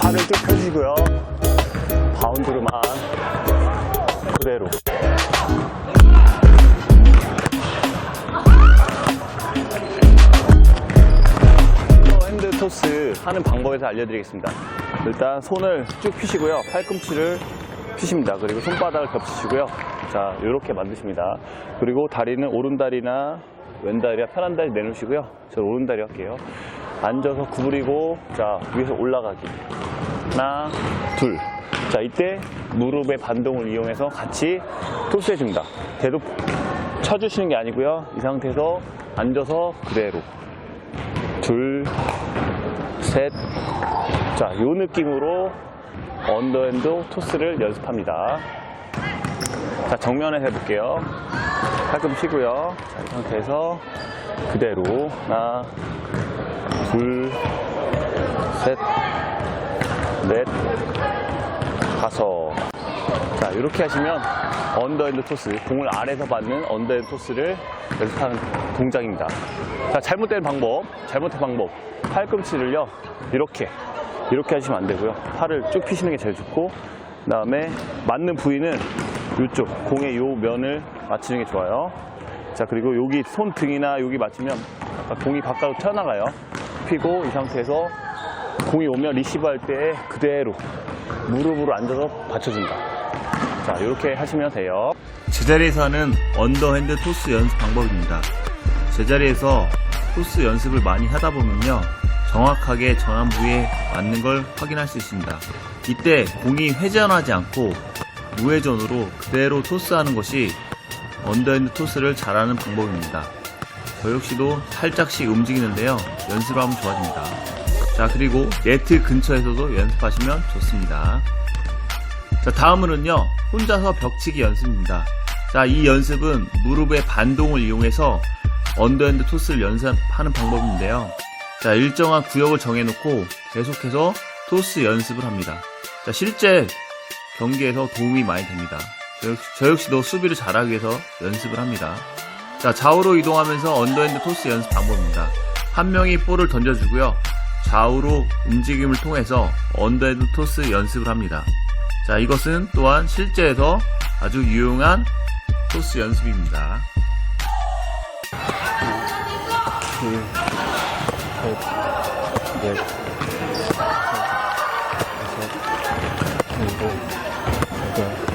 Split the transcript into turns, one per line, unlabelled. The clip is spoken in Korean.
팔을 쭉 펴주시고요. 바운드로만 그대로. 핸드 토스 하는 방법에 서 알려드리겠습니다. 일단 손을 쭉 펴시고요. 팔꿈치를 펴십니다. 그리고 손바닥을 겹치시고요. 자, 이렇게 만드십니다. 그리고 다리는 오른다리나 왼다리와 편한 다리 내놓으시고요. 저는 오른다리 할게요. 앉아서 구부리고, 자, 위에서 올라가기. 하나, 둘. 자, 이때 무릎의 반동을 이용해서 같이 토스 해줍니다. 대도 쳐주시는 게 아니고요. 이 상태에서 앉아서 그대로. 둘, 셋. 자, 요 느낌으로 언더핸드 토스를 연습합니다. 자, 정면에 해볼게요. 팔꿈 치고요. 자, 이 상태에서 그대로 하나, 둘, 셋, 넷, 다섯. 자, 이렇게 하시면 언더핸드 토스, 공을 아래서 받는 언더핸드 토스를 연습하는 동작입니다. 자, 잘못된 방법, 잘못된 방법. 팔꿈치를요, 이렇게, 이렇게 하시면 안 되고요. 팔을 쭉 피시는 게 제일 좋고, 그 다음에 맞는 부위는 이쪽, 공의 요 면을 맞추는 게 좋아요. 자, 그리고 여기 손등이나 여기 맞추면 약간 공이 바깥으로 튀어나가요. 피고 이 상태에서 공이 오면 리시브 할 때 그대로 무릎으로 앉아서 받쳐준다. 자, 이렇게 하시면 돼요.
제자리에서 하는 언더핸드 토스 연습 방법입니다. 제자리에서 토스 연습을 많이 하다 보면요. 정확하게 전환 부위에 맞는 걸 확인할 수 있습니다. 이때 공이 회전하지 않고 무회전으로 그대로 토스하는 것이 언더핸드 토스를 잘하는 방법입니다. 저 역시도 살짝씩 움직이는데요. 연습을 하면 좋아집니다. 자, 그리고 네트 근처에서도 연습하시면 좋습니다. 자, 다음으로는요, 혼자서 벽치기 연습입니다. 자, 이 연습은 무릎의 반동을 이용해서 언더핸드 토스를 연습하는 방법인데요. 자, 일정한 구역을 정해놓고 계속해서 토스 연습을 합니다. 자, 실제 경기에서 도움이 많이 됩니다. 저, 역시도 수비를 잘하기 위해서 연습을 합니다. 자, 좌우로 이동하면서 언더핸드 토스 연습 방법입니다. 한 명이 볼을 던져주고요. 좌우로 움직임을 통해서 언더핸드 토스 연습을 합니다. 자, 이것은 또한 실제에서 아주 유용한 토스 연습입니다.
둘, 셋, 넷, 다섯, 일곱, Africa.